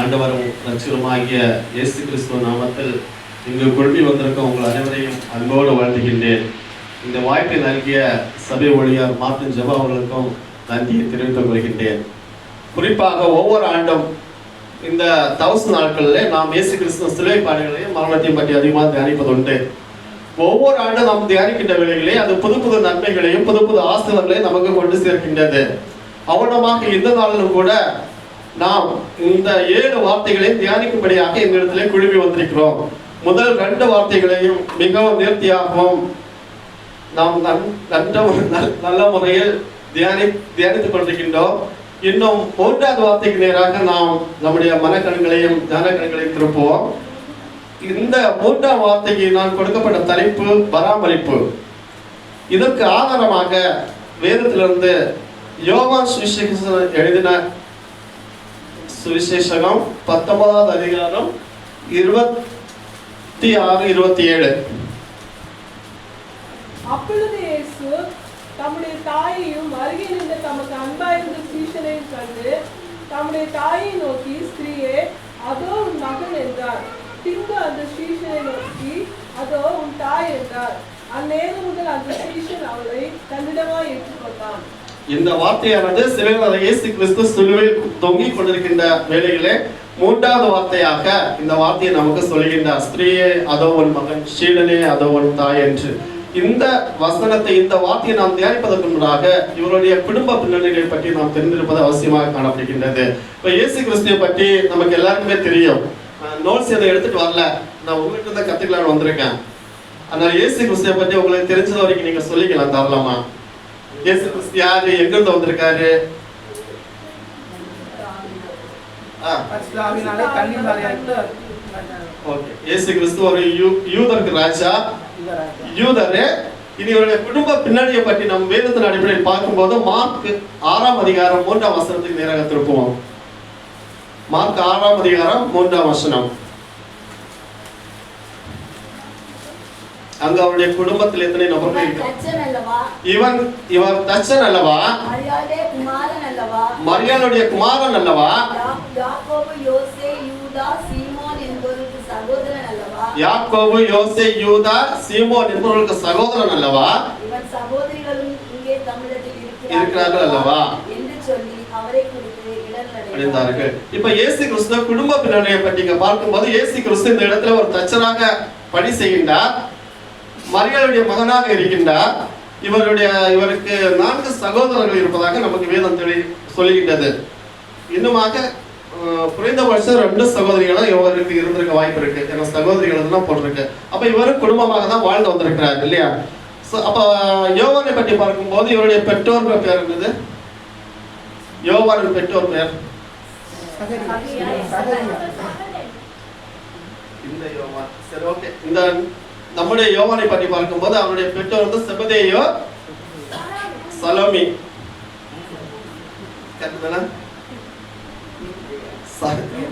ஆண்டவரும் ரட்சகருமாகிய இயேசு கிறிஸ்துவ நாமத்தில் இங்கு குழுமி வந்திருக்க உங்கள் அனைவரையும் அன்போடு வாழ்த்துகின்றேன். இந்த வாய்ப்பை நல்கிய சபை ஒழியார் மார்த்தின் ஜபா அவர்களுக்கும் நன்றியை தெரிவித்துக் கொள்கின்றேன். குறிப்பாக ஒவ்வொரு ஆண்டும் இந்த தவசு நாட்களில் நாம் இயேசு கிறிஸ்துவ சிலுவை பாடுகளையும் மரணத்தையும் பற்றி அதிகமாக தியானிப்பதுண்டு ஒவ்வொரு ஆண்டும் நாம் தியானிக்கின்ற வேளைகளே அது புது புது நன்மைகளையும் புது புது ஆசிரியர்களையும் நமக்கு கொண்டு சேர்க்கின்றது. அவனமாக இந்த நாளிலும் கூட நாம் இந்த ஏழு வார்த்தைகளையும் தியானிக்கும்படியாக இந்த இடத்துல குழுமி வந்திருக்கிறோம். முதல் ரெண்டு வார்த்தைகளையும் மிகவும் நேர்த்தியாகவும் நாம் நன்ற நல்- நல்ல முறையில் தியானி தியானித்துக் கொண்டிருக்கின்றோம். இன்னும் மூன்றாவது வார்த்தைக்கு நேராக நாம் நம்முடைய மனக்கண்களையும் ஞானக்கண்களையும் திருப்புவோம். இந்த மூன்றாம் வார்த்தைக்கு நான் கொடுக்கப்பட்ட தலைப்பு பராமரிப்பு. இதற்கு ஆதாரமாக வேதத்திலிருந்து யோகா சுவிசேஷன் எழுதின சுவிசேஷகம் பத்தொன்பதாவது அதிகாரம் இருபத்தி ஆறு இருபத்தி ஏழு. அப்பொழுது இயேசு தம்முடைய தாயையும் அருகே நின்ற தமக்கு அன்பாயிருந்த சீசனையும் கண்டு தம்முடைய தாயை நோக்கி ஸ்திரீயே அதோ உன் மகன் என்றார். பின்பு அந்த சீசனை நோக்கி அதோ உன் தாய் என்றார். அந்நேரம் முதல் அந்த சீசன் அவளை தன்னிடமாய் ஏற்றுக்கொண்டான். இந்த வார்த்தையானது சிலையில் இயேசு கிறிஸ்து சிலுவையில் தொங்கிக் கொண்டிருக்கின்ற வேலையிலே மூன்றாவது வார்த்தையாக இந்த வார்த்தையை நமக்கு சொல்கின்றார். ஸ்திரீயே அதோ உன் மகன் ஷீலனே அதோ உன் தாய் என்று. இந்த வசனத்தை இந்த வார்த்தையை நாம் தியானிப்பதற்கு முன்னாக இவருடைய குடும்ப பின்னணிகளை பற்றி நாம் தெரிந்திருப்பது அவசியமாக காணப்படுகின்றது. இப்ப இயேசு கிறிஸ்துவை பற்றி நமக்கு எல்லாருக்குமே தெரியும். நோட்ஸ் எதை எடுத்துட்டு வரல. நான் உங்ககிட்ட தான் கத்துக்கலாம்னு வந்திருக்கேன். ஆனால் இயேசு கிறிஸ்துவை பற்றி உங்களுக்கு தெரிஞ்சது வரைக்கும் நீங்க சொல்லிக்கலாம் தரலாமா இயேசு கிறிஸ்து யாரு எங்கிருந்து வந்திருக்காரு? இயேசு கிறிஸ்து ஒரு யூதருக்கு ராஜா. யூதரு இனி இவருடைய குடும்ப பின்னணியை பற்றி நம்ம வேதத்தின் அடிப்படையில் பார்க்கும்போது மார்க் ஆறாம் அதிகாரம் மூன்றாம் வசனத்துக்கு நேராக திருப்புவோம். மார்க் ஆறாம் அதிகாரம் மூன்றாம் வசனம். அங்க அவருடைய குடும்பத்தில் எத்தனை நபர்கள் இவன் இவர் தச்சன் அல்லவா? மரியாளுடைய குமாரன் அல்லவா? யாக்கோபு யோசே யூதா சீமோன் என்பவர்களுக்கு சகோதரன் அல்லவா? இருக்கிறார்கள் அல்லவா? அடைந்தார்கள். இப்ப இயேசு கிறிஸ்து குடும்ப பின்னணியை பற்றி பார்க்கும்போது இயேசு கிறிஸ்து இந்த இடத்துல ஒரு தச்சனாக பணி செய்கின்றார். மரியாளுடைய மகனாக இருக்கின்றார். இவருடைய இவருக்கு நான்கு சகோதரர்கள் இருப்பதாக நமக்கு வேதம் தெளி சொல்லுகின்றது. இன்னுமாக குறைந்தபட்சம் ரெண்டு சகோதரிகளும் இவருக்கு இருந்திருக்க வாய்ப்பு இருக்கு. ஏன்னா சகோதரிகள் தான் போட்டிருக்கு. அப்ப இவரும் குடும்பமாக தான் வாழ்ந்து வந்திருக்கிறார் இல்லையா? So, அப்ப யோவானை பற்றி பார்க்கும்போது இவருடைய பெற்றோர்கள் பேர் என்னது? யோவானின் பெற்றோர் பேர்? இந்த யோவான். சரி ஓகே இந்த நம்முடைய யோவானை பற்றி பார்க்கும்போது அவருடைய பெற்றோர் வந்து செபதேயோ சலோமி.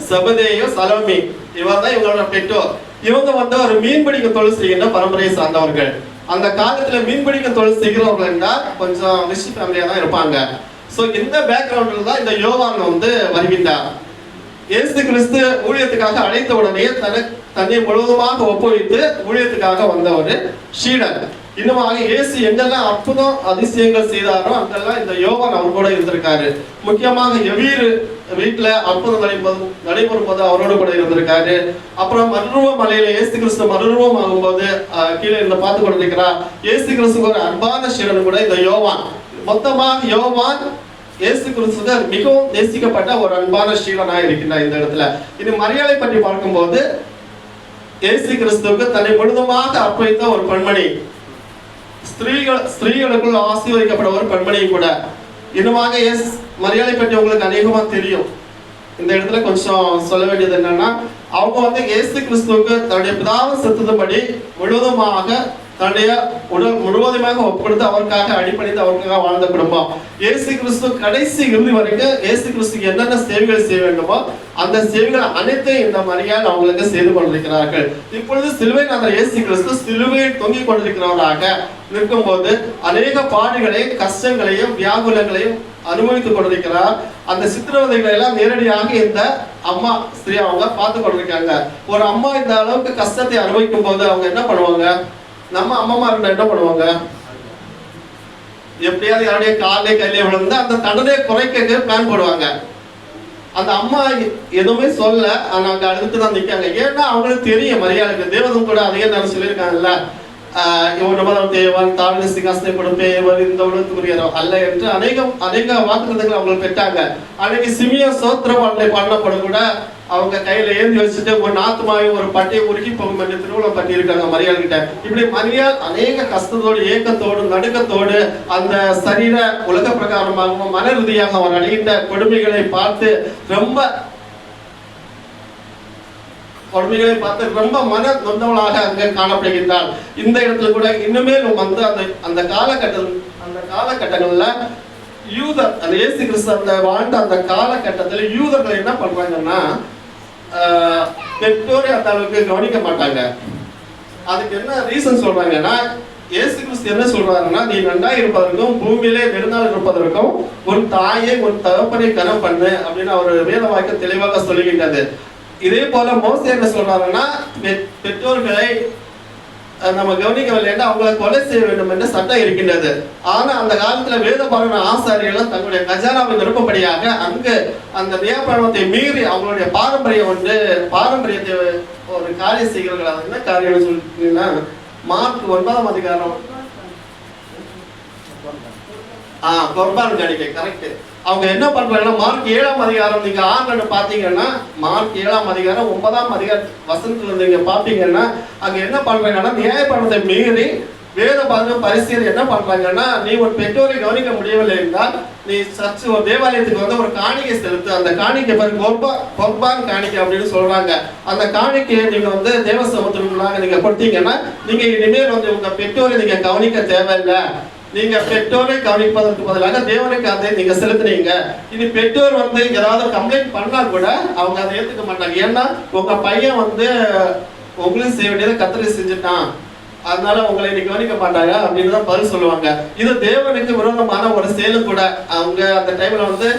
செபதேயோ சலோமி. இவர் தான் இவங்களோட பெற்றோர். இவங்க வந்து ஒரு மீன்பிடிக்கும் தொழில் செய்கின்ற பரம்பரையை சார்ந்தவர்கள். அந்த காலத்துல மீன்பிடிக்கும் தொழில் செய்கிறவர்கள் கொஞ்சம் ரிஷி ஃபேமிலியா தான் இருப்பாங்க. சோ இந்த பேக்ரவுண்ட்ல தான் இந்த யோவான் வந்து வருகின்றார். இயேசு கிறிஸ்து ஊழியத்துக்காக அழைத்த உடனே தனக்கு தன்னை முழுவதுமாக ஒப்புவித்து ஊழியத்துக்காக வந்த ஒரு இன்னுமாக இயேசு எங்கெல்லாம் அற்புதம் அதிசயங்கள் செய்தாரோ அங்கெல்லாம் இந்த யோகன் அவர் கூட இருந்திருக்காரு. முக்கியமாக எவீர் வீட்டுல அற்புதம் நடைபெறும் நடைபெறும் போது அவரோடு கூட இருந்திருக்காரு. அப்புறம் மறுரூப மலையில இயேசு கிறிஸ்து மருவம் ஆகும்போது கீழே இருந்த பார்த்து கொண்டிருக்கிறார். இயேசு கிறிஸ்துக்கு ஒரு அன்பான சீடன் கூட இந்த யோவான். மொத்தமாக யோவான் இயேசு கிறிஸ்துக்கு மிகவும் நேசிக்கப்பட்ட ஒரு அன்பான ஸ்ரீலனாக இருக்கின்றார் இந்த இடத்துல. இது மரியாதை பற்றி பார்க்கும்போது இயேசு கிறிஸ்துவுக்கு தன்னை முழுதுமாக அர்ப்பணித்த ஒரு பெண்மணி. ஸ்திரீகள் ஸ்திரீகளுக்குள் ஆசீர்வதிக்கப்பட்ட ஒரு பெண்மணி கூட. இன்னுமாக எஸ் மரியாதை பற்றி உங்களுக்கு அநேகமா தெரியும். இந்த இடத்துல கொஞ்சம் சொல்ல வேண்டியது என்னன்னா அவங்க வந்து இயேசு கிறிஸ்துவுக்கு தன்னுடைய பிதாவை செத்துதபடி முழுவதுமாக தன்னுடைய உடல் முழுவதுமாக ஒப்படுத்து அவருக்காக அடிப்படைத்து அவருக்காக வாழ்ந்த குடும்பம். இயேசு கிறிஸ்து கடைசி இறுதி வரைக்கும் இயேசு கிறிஸ்துக்கு என்னென்ன சேவைகள் செய்ய வேண்டுமோ அந்த சேவைகள் அனைத்தையும் இந்த மரியாதை அவங்களுக்கு செய்து கொண்டிருக்கிறார்கள். இப்பொழுது சிலுவை அந்த இயேசு கிறிஸ்து சிலுவையில் தொங்கிக் கொண்டிருக்கிறவராக நிற்கும்போது அநேக பாடுகளையும் கஷ்டங்களையும் வியாகுலங்களையும் அனுபவித்துக் கொண்டிருக்கிறார். அந்த சித்திரவதைகளை எல்லாம் நேரடியாக இந்த அம்மா ஸ்ரீ அவங்க பார்த்து கொண்டிருக்காங்க. ஒரு அம்மா இந்த அளவுக்கு கஷ்டத்தை அனுபவிக்கும் போது அவங்க என்ன பண்ணுவாங்க? நம்ம அம்மா இருந்தா என்ன பண்ணுவாங்க? எப்படியாவது யாருடைய காலே கையிலே விழுந்து அந்த தண்டனையை குறைக்க பிளான் போடுவாங்க. அந்த அம்மா எதுவுமே சொல்ல ஆனா அங்க அடுத்து தான் நிக்காங்க. ஏன்னா அவங்களுக்கு தெரியும் மரியாதைக்கு. தேவதம் கூட அதே நேரம் சொல்லியிருக்காங்கல்ல? ஆஹ் இவன் தேவன் தாழ்ந்த சிங்காசனை கொடுப்பே இவர் இந்த உலகத்துக்குரியவர் அல்ல என்று அநேகம் அநேக வாக்குறுதிகள் அவங்களுக்கு பெற்றாங்க. அன்னைக்கு சிமிய சோத்திர பாடலை பாடினப்பட கூட அவங்க கையில ஏந்தி வச்சுட்டு ஒரு நாத்துமாவையும் ஒரு பட்டியை உருக்கி இப்போ என்று திருவிழா பண்ணியிருக்காங்க மரியாள் கிட்ட. இப்படி மரியாள் அநேக கஷ்டத்தோடு ஏக்கத்தோடு நடுக்கத்தோடு அந்த சரீர உலக பிரகாரமாகவும் மன ரீதியாக அவர் அடைகின்ற கொடுமைகளை பார்த்து ரொம்ப கொடுமைகளை பார்த்து ரொம்ப மன நொந்தவளாக அங்கே காணப்படுகின்றாள். இந்த இடத்துல கூட இன்னுமே வந்து அந்த அந்த காலகட்டம் அந்த காலகட்டங்கள்ல யூதர் அந்த ஏசு கிறிஸ்து அந்த வாழ்ந்த அந்த காலகட்டத்தில் யூதர்கள் என்ன பண்றாங்கன்னா பெற்றோரே அந்த அளவுக்கு கவனிக்க மாட்டாங்க. அதுக்கு என்ன ரீசன் சொல்றாங்கன்னா இயேசு கிறிஸ்து என்ன சொல்றாருன்னா நீ நன்றா இருப்பதற்கும் பூமியிலே நெடுநாள் இருப்பதற்கும் உன் தாயை உன் தகப்பனை கனம் பண்ணு அப்படின்னு அவர் வேத வாக்கியம் தெளிவாக சொல்லுகின்றது இதே போல மோசே என்ன சொல்றாருன்னா பெ- பெற்றோர்களை நம்ம கவனிக்கவில்லை என்று அவங்களை கொலை செய்ய வேண்டும் என்று சட்டம் இருக்கின்றது. ஆனா அந்த காலத்துல வேத பாரண ஆசாரியர்கள் தங்களுடைய கஜானாவை நிரப்பபடியாக அங்கு அந்த நியாயப்பிரமாணத்தை மீறி அவங்களுடைய பாரம்பரியம் வந்து பாரம்பரியத்தை ஒரு காரியம் செய்கிறார்கள். அது என்ன காரியம் சொல்லிட்டீங்கன்னா மார்க் ஒன்பதாம் அதிகாரம். ஆ கொர்பான் காணிக்கை கரெக்ட் அவங்க என்ன பண்றாங்கன்னா மார்க் ஏழாம் அதிகாரம் நீங்க ஆண்டு பாத்தீங்கன்னா மார்க் ஏழாம் அதிகாரம் ஒன்பதாம் அதிகார வசனத்துல நீங்க பாத்தீங்கன்னா அங்க என்ன பண்றாங்கன்னா நியாயப்பணத்தை மீறி வேத பாருங்க பரிசீலனை என்ன பண்றாங்கன்னா நீ ஒரு பெற்றோரை கவனிக்க முடியவில்லை என்றால் நீ சர்ச் ஒரு தேவாலயத்துக்கு வந்து ஒரு காணிக்கை செலுத்து. அந்த காணிக்கை பேர் கொர்பா கொர்பான் காணிக்கை அப்படின்னு சொல்றாங்க. அந்த காணிக்கையை நீங்க வந்து தேவ சமத்துவங்களாக நீங்க கொடுத்தீங்கன்னா நீங்க இனிமேல் வந்து உங்க பெற்றோரை நீங்க கவனிக்க தேவையில்லை. நீங்க பெற்றோரை கவனிப்பதற்கு பதிலாக தேவனுக்கு அதை நீங்க செலுத்துனீங்க. இனி பெற்றோர் வந்து ஏதாவது கம்ப்ளைண்ட் பண்ணா கூட அவங்க அதை ஏத்துக்க மாட்டாங்க. ஏன்னா உங்க பையன் வந்து உங்களுக்கு செய்ய வேண்டியதை கத்திரி செஞ்சுட்டான். அதனால உங்களை இன்னைக்கு கவனிக்க மாட்டாங்க அப்படின்னு தான் பதில் சொல்லுவாங்க. இது தேவனுக்கு விரோதமான ஒரு செயலும் கூட. அவங்க அந்த டைம்ல வந்து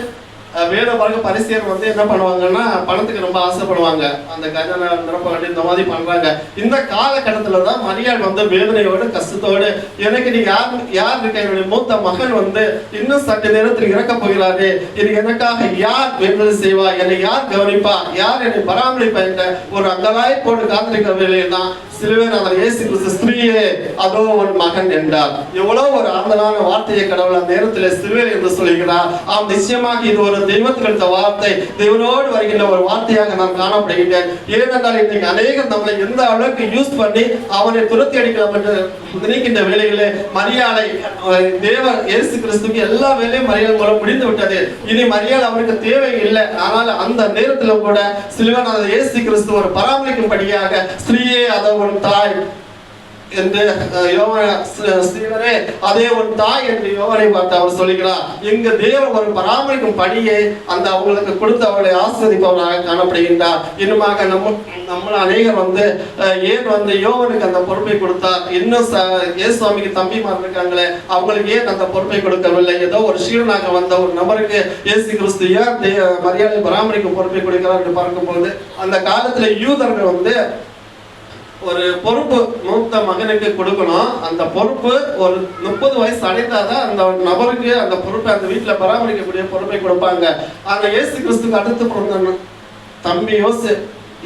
வேணும் வேத பரிசியர் வந்து என்ன பண்ணுவாங்கன்னா பணத்துக்கு ரொம்ப ஆசைப்படுவாங்க. அந்த கஜானா நிரப்ப வேண்டிய இந்த மாதிரி பண்றாங்க. இந்த காலகட்டத்துல தான் மரியாள் வந்து வேதனையோடு கஷ்டத்தோடு எனக்கு நீ யார் யார் இருக்க? என்னுடைய மூத்த மகன் வந்து இன்னும் சற்று நேரத்தில் இறக்க போகிறாரு. இது எனக்காக யார் வேண்டுதல் செய்வா? என்னை யார் கவனிப்பா? யார் என்னை பராமரிப்பா என்ற ஒரு அங்கலாய் போட்டு காத்திருக்கிற வேலையில் தான் சிலுவையில் அவர் இயேசு கிறிஸ்து ஸ்திரீயே. அதோ உன் மகன் என்றார். எவ்வளவு ஒரு ஆறுதலான வார்த்தையை கடவுள் அந்த நேரத்தில் சிலுவையில் என்று சொல்கிறார் ஆம் நிச்சயமாக இது ஒரு தெய்வத்தில் எடுத்த வார்த்தை தெய்வனோடு வருகின்ற ஒரு வார்த்தையாக நான் காணப்படுகின்றேன். ஏனென்றால் இன்றைக்கு அநேகம் நம்மளை எந்த அளவுக்கு யூஸ் பண்ணி அவனை துரத்தி அடிக்கலாம் என்று நினைக்கின்ற வேலைகளே மரியாதை தேவ இயேசு கிறிஸ்துக்கு எல்லா வேலையும் மரியாதை மூலம் முடிந்து விட்டது. இனி மரியாதை அவருக்கு தேவை இல்லை ஆனால் அந்த நேரத்தில் கூட சிலுவன் இயேசு கிறிஸ்து ஒரு பராமரிக்கும்படியாக ஸ்திரீயே அதை ஒரு தாய் என்று அஹ், யோவான அதே ஒரு தாய் என்று யோவனை பார்த்து அவர் சொல்லுகிறார். எங்க தேவன் ஒரு பராமரிக்கும் படியை அந்த அவங்களுக்கு கொடுத்து அவர்களை ஆஸ்வதிப்பவராக காணப்படுகின்றார். இன்னுமாக நம்ம நம்ம அநேகர் வந்து ஏன் வந்து யோவனுக்கு அந்த பொறுப்பை கொடுத்தார்? இன்னும் ச- இயேசு சுவாமிக்கு தம்பிமார் இருக்காங்களே அவங்களுக்கு ஏன் அந்த பொறுப்பை கொடுக்கவில்லை? ஏதோ ஒரு சீடனாக வந்த ஒரு நபருக்கு இயேசு கிறிஸ்து ஏன் தே- மரியாதை பராமரிக்கும் பொறுப்பை கொடுக்கிறார் என்று பார்க்கும்போது அந்த காலத்துல யூதர்கள் வந்து ஒரு பொறுப்பு மகனுக்கு கொடுக்கணும். அந்த பொறுப்பு ஒரு முப்பது வயசு அடைந்தாதான் அந்த நபருக்கு அந்த பொறுப்பை அந்த வீட்டுல பராமரிக்கக்கூடிய பொறுப்பை கொடுப்பாங்க. ஆனால் இயேசு கிறிஸ்துக்கு அடுத்து பிறந்த தம்பி யோசு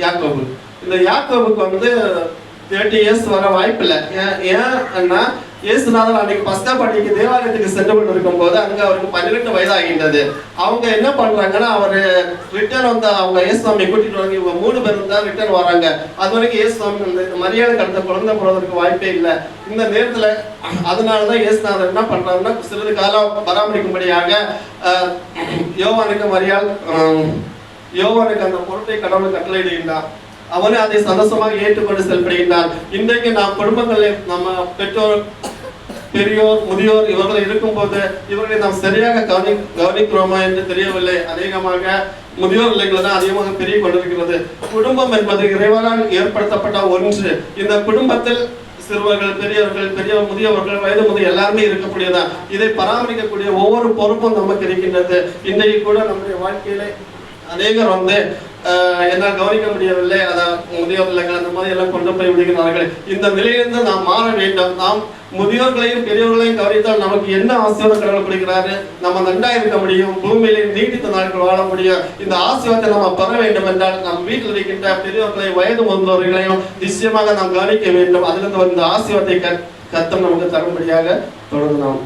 யாக்கோபு. இந்த யாக்கோபுக்கு வந்து தேர்ட்டி இயர்ஸ் வர வாய்ப்பில்லை. ஏன் ஏன்னா இயேசுநாதன் அன்னைக்கு பஸ்கா பண்டிகைக்கு தேவாலயத்துக்கு சென்று கொண்டு இருக்கும்போது அங்க அவருக்கு பன்னிரெண்டு வயதாகின்றது. அவங்க என்ன பண்றாங்கன்னா அவரு ரிட்டர்ன் வந்து அவங்க இயேசுவாமி கூட்டிட்டு வராங்க. இவங்க மூணு பேரும் தான் ரிட்டர்ன் வராங்க. அது வரைக்கும் இயேசுவாமி மரியாதை கடந்த குழந்தை போறதுக்கு வாய்ப்பே இல்லை. இந்த நேரத்துல அதனாலதான் இயேசுநாதன் என்ன பண்றாருன்னா சிறிது காலம் பராமரிக்கும்படியாக யோவானுக்கு மரியாள் யோவானுக்கு அந்த பொருட்டை கடவுள் கட்டளையிடுகின்றான் அவனே அதை சந்தோஷமாக ஏற்றுக்கொண்டு செல்படுகின்றான் இன்றைக்கு நாம் குடும்பங்களில் நம்ம பெற்றோர் பெரியோர் முதியோர் இவர்கள் இருக்கும்போது இவர்களை நாம் சரியாக கவனி கவனிக்கிறோமா என்று தெரியவில்லை. அநேகமாக முதியோர் நிலைகளை தான் அதிகமாக பெரிய கொண்டிருக்கிறது குடும்பம் என்பது இறைவனால் ஏற்படுத்தப்பட்ட ஒன்று. இந்த குடும்பத்தில் சிறுவர்கள் பெரியவர்கள் பெரிய முதியவர்கள் வயது முதல் எல்லாருமே இருக்கக்கூடியதான் இதை பராமரிக்கக்கூடிய ஒவ்வொரு பொறுப்பும் நமக்கு இருக்கின்றது. இன்றைக்கு கூட நம்முடைய வாழ்க்கையில அநேகர் வந்து என்னால் கவனிக்க முடியவில்லை. அதான் முதியோர்கள் அந்த மாதிரி எல்லாம் கொண்டு போய் விடுகிறார்கள். இந்த நிலையிலிருந்து நாம் மாற வேண்டும். நாம் முதியோர்களையும் பெரியோர்களையும் கவனித்தால் நமக்கு என்ன ஆசீர்வாதம் கடவுள் கொடுக்கிறாரு? நம்ம நன்றா இருக்க முடியும். பூமியிலே நீடித்த நாட்கள் வாழ முடியும். இந்த ஆசீர்வாதத்தை நம்ம பெற வேண்டும் என்றால் நம் வீட்டில் இருக்கின்ற பெரியோர்களை வயது முதிர்ந்தவர்களையும் நிச்சயமாக நாம் கவனிக்க வேண்டும். அதிலிருந்து இந்த ஆசீர்வாதத்தை கத்தம் நமக்கு தரும்படியாக தொடர்ந்து நாம்